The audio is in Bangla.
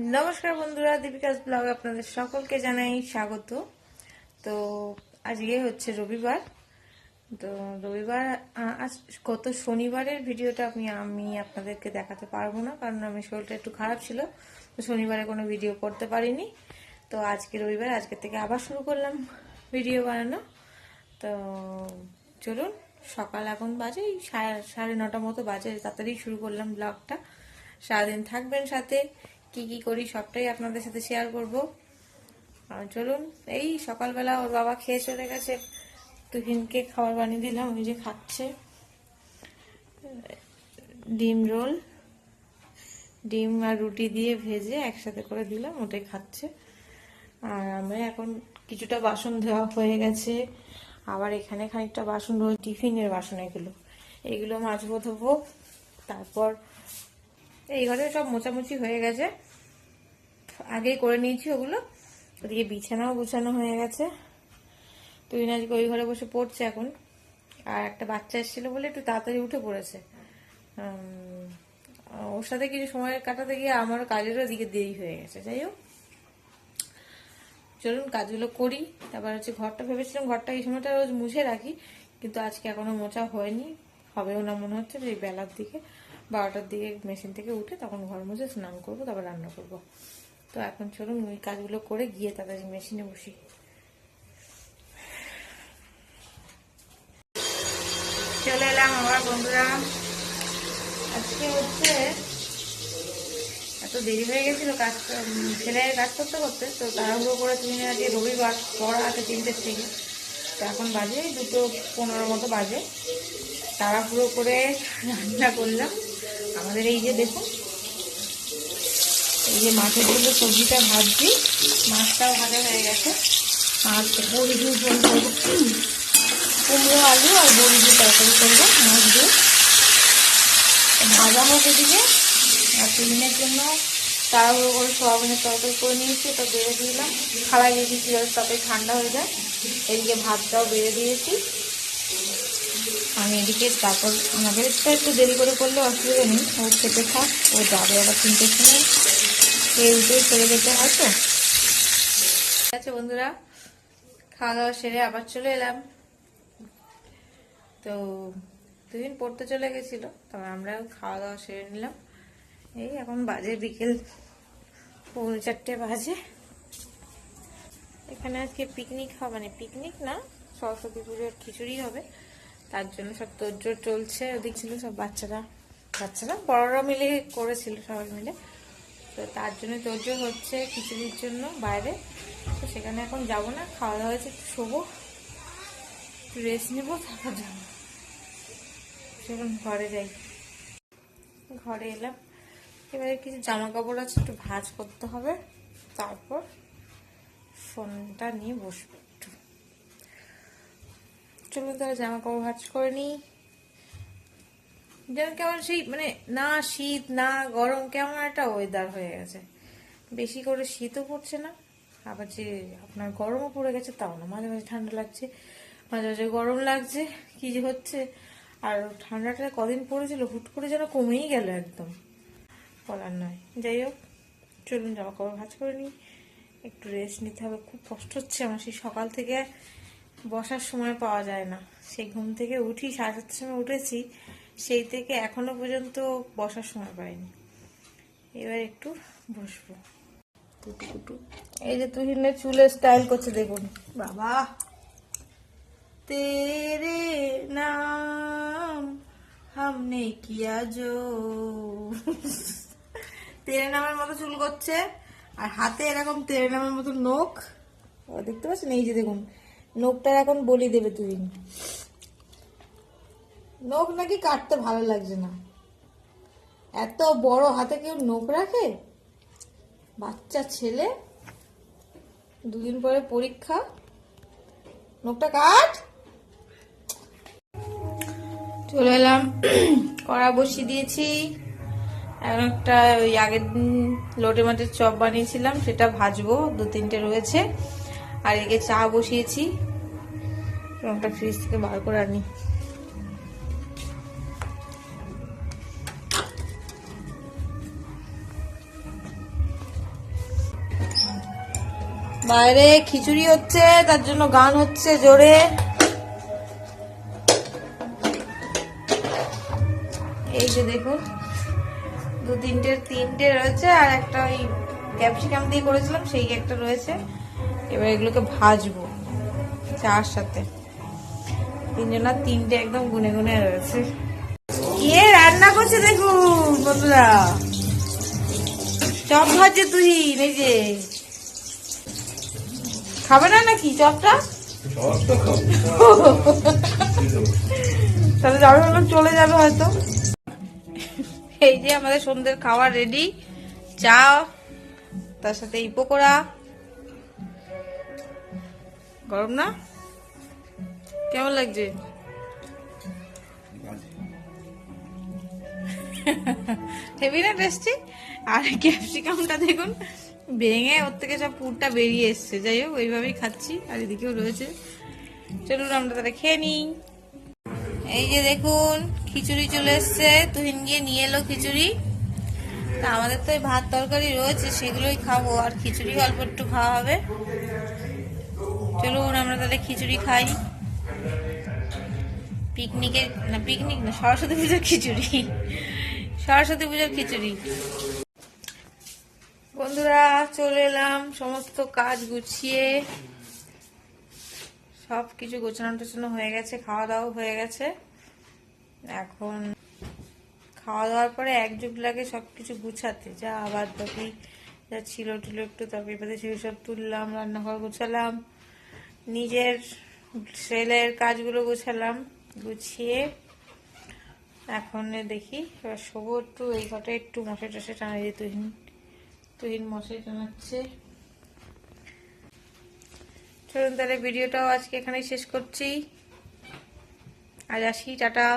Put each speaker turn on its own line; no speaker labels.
নমস্কার বন্ধুরা, দীপিকাস ব্লগ আপনাদের সকলকে জানাই স্বাগত। তো আজকে হচ্ছে রবিবার। তো রবিবার আজ গত শনিবারের ভিডিওটা আমি আমি আপনাদেরকে দেখাতে পারব না, কারণ আমি শরীরটা একটু খারাপ ছিল। তো শনিবারে কোনো ভিডিও করতে পারিনি। তো আজকে রবিবার, আজকে থেকে আবার শুরু করলাম ভিডিও বানানো। তো চলুন, সকাল এখন বাজে, এই সাড়ে- সাড়ে নটা মতো বাজে, তাড়াতাড়ি শুরু করলাম ব্লগটা। সারাদিন থাকবেন সাথে। কি কি করি সবটাই আপনাদের সাথে শেয়ার করব। আর চলুন, এই সকালবেলা ওর বাবা খেয়ে চলে গেছে। তুহিনকে খাবার বানিয়ে দিলাম, ওই যে খাচ্ছে। ডিম রোল, ডিম আর রুটি দিয়ে ভেজে একসাথে করে দিলাম, ওটাই খাচ্ছে। আর আমরা এখন কিছুটা বাসন ধোয়া হয়ে গেছে। আবার এখানে খানিকটা বাসন রয়েছে টিফিনের বাসন এগুলো। এগুলো মাজবো ধোবো, তারপর এই ঘরে সব মোচামুচি হয়ে গেছে। আগেই করে নিয়েছি ওগুলো। ওদিকে বিছানাও গুছানো হয়ে গেছে। তুই আজকে ওই ঘরে বসে পড়ছে এখন। আর একটা বাচ্চা এসেছিল বলে একটু তাড়াতাড়ি উঠে পড়েছে। ওর সাথে কিছু সময় কাটাতে গিয়ে আমার কাজেরও দিকে দেরি হয়ে গেছে। যাই হোক। চলুন কাজগুলো করি। তারপর হচ্ছে ঘরটা ভেবেছিলাম ঘরটা এই সময়টা রোজ মুছে রাখি। কিন্তু আজকে এখনও মোচা হয়নি। হবেও না মনে হচ্ছে যে বেলার দিকে। বারোটার দিকে মেশিন থেকে উঠে তখন ঘর মুছে স্নান করব, তারপর রান্না করব। তো এখন চলুন ওই কাজগুলো করে গিয়ে তাড়াতাড়ি মেশিনে বসি। চলে এলাম আবার বন্ধুরা। আজকে হচ্ছে এত দেরি হয়ে গেছিল কাজ ছেলের কাজ করতে করতে, তো তাড়াহুড়ো করে তুমি আজকে রবিবার পড়া আছে তিনটের থেকে। তো এখন বাজে দুটো পনেরো মতো বাজে। তাড়াহুড়ো করে রান্না করলাম। আমাদের এই যে দেখুন, এই যে মাছের জন্য সবজিটা ভাজছি, মাছটাও ভাজা হয়ে গেছে। আর বড়ি দিয়ে জল করব, কুমড়ো, আলু আর বড়ি দিয়ে তরকারি করব, মাছ দিয়ে। ভাজা হোক এদিকে, আর টিফিনের জন্য তাড়াহুড়ো করে সোয়াবিনের তরকারি করে নিয়েছি ওটা বেড়ে দিলাম। দিয়ে দিচ্ছি যাতে তাতে ঠান্ডা হয়ে যায়, এদিকে ভাতটাও বেড়ে দিয়েছি। আমি এদিকে তারপর আমাদের তো একটু দেরি করে করলে অসুবিধা নেই। ও খেতে থাক, ও যাবে আবার তিনটের সময়। খেয়ে উঠে চলে যেতে হয় তো। ঠিক আছে বন্ধুরা, খাওয়া দাওয়া সেরে আবার চলে এলাম। তো দুদিন পড়তে চলে গেছিল তবে আমরাও খাওয়া দাওয়া সেরে নিলাম। এই এখন বাজে বিকেল পৌনে চারটে বাজে। এখানে আজকে পিকনিক হবে মানে পিকনিক না, সরস্বতী পুজোর খিচুড়ি হবে। তার জন্য সব তোরজোর চলছে, ওদিক ছিল সব বাচ্চারা বাচ্চারা, বড়রা মিলে করেছিল সবাই মিলে। তো তার জন্য তোরজোর হচ্ছে খিচুড়ির জন্য বাইরে। তো সেখানে এখন যাব না খাওয়া দাওয়া হয়েছে, একটু শোবো, একটু রেস্ট নেব, তারপর যাব। সেরকম ঘরে যাই। ঘরে এলাম। এবারে কিছু জামা কাপড় আছে, একটু ভাঁজ করতে হবে, তারপর ফোনটা নিয়ে বসবো। চলুন তাহলে জামা কাপড় ভাজ করে নিই। যেন কেমন সেই মানে না শীত, না গরম, কেমন একটা ওয়েদার হয়ে গেছে। বেশি করে শীতও পড়ছে না, আবার যে আপনার গরমও পড়ে গেছে তাও না। মাঝে মাঝে ঠান্ডা লাগছে, মাঝে মাঝে গরম লাগছে, কি যে হচ্ছে। আর ঠান্ডাটা কদিন পড়েছিল, হুট করে যেন কমেই গেল একদম। বলার নয়। যাই হোক, চলুন জামা কাপড় ভাজ করে নিই। একটু রেস্ট নিতে হবে, খুব কষ্ট হচ্ছে আমার সেই সকাল থেকে। বসার সময় পাওয়া যায় না। সেই ঘুম থেকে উঠি সাড়ে সাতটার সময় উঠেছি সেই থেকে এখনও পর্যন্ত বসার সময় পাইনি। এবার একটু বসবো। এই যে তুহিনের চুলের স্টাইল করছে দেখুন। বাবা! তেরে নাম হামনে কিয়া জো তেরে নামের মতো চুল করছে আর হাতে এরকম তেরে নামের মতো নখ। দেখতে পাচ্ছেন? এই যে দেখুন নখটার এখন বলি দেবে তুই। নখ নাকি কাটতে ভালো লাগছে না। এত বড় হাতে কেউ নখ রাখে? বাচ্চা ছেলে? দুদিন পরে পরীক্ষা। নখটা কাট। চলে এলাম। কড়া বসিয়ে দিয়েছি। এখন একটা ওই আগের দিন লোটে মাটির চপ বানিয়েছিলাম, সেটা ভাজবো। দু তিনটে রয়েছে। আর এদিকে চা বসিয়েছি। রংটা ফ্রিজ থেকে বার করে আনি। বাইরে খিচুড়ি হচ্ছে, তার জন্য গান হচ্ছে জোরে। এই যে দেখুন, দু তিনটে তিনটে রয়েছে, আর একটা ওই ক্যাপসিকাম দিয়ে করেছিলাম, সেই একটা রয়েছে। এবার এগুলোকে ভাজবো চার সাথে। তিনজনা তিনটে একদম গুনে গুনে রয়েছে। কে রান্না করছে দেখুন বন্ধুরা? চপ ভাজছে তুই এই যে। খাবে না নাকি চপটা? তাহলে যাবে চলে যাবে হয়তো। এই যে আমাদের সন্ধ্যের খাবার রেডি। চা তার সাথে এই পকোড়া গরম না? কেমন লাগছে? হেভি না টেস্টি আর ক্যাপসিকামটা দেখুন, ভেঙে ওর থেকে সব পুরটা বেরিয়ে এসছে। যাই হোক, ওইভাবেই খাচ্ছি, আর এদিকেও রয়েছে। চলুন আমরা তাহলে খেয়ে নিই। এই যে দেখুন, খিচুড়ি চলে এসছে। তুহিন গিয়ে নিয়ে এলো খিচুড়ি। তা আমাদের তো ভাত তরকারি রয়েছে, সেগুলোই খাব। আর খিচুড়ি অল্প একটু খাওয়া হবে। চলুন, আমরা তাহলে খিচুড়ি খাই। পিকনিকের না, পিকনিক না, সরস্বতী পুজোর খিচুড়ি। সরস্বতী পুজোর খিচুড়ি। বন্ধুরা, চলে এলাম, সমস্ত কাজ গুছিয়ে। সব কিছু গোছানো টোছানো হয়ে গেছে খাওয়া দাওয়া হয়ে গেছে। এখন খাওয়া দাওয়ার পরে একযুগ লাগে সব কিছু গুছাতে। যা আবার বাকি যা ছিল টিল একটু পাতে সেই সব তুললাম, রান্নাঘর গোছালাম। নিজের সেলের কাজগুলো গুছালাম, গুছিয়ে এখন দেখি, এবার শোবো একটু, এই ঘটে একটু মশে টসে টানা দিয়ে তুহিন তুহিন মশে টানাচ্ছে। চলুন তাহলে ভিডিওটাও আজকে এখানেই শেষ করছি। আজ আসি, টাটা।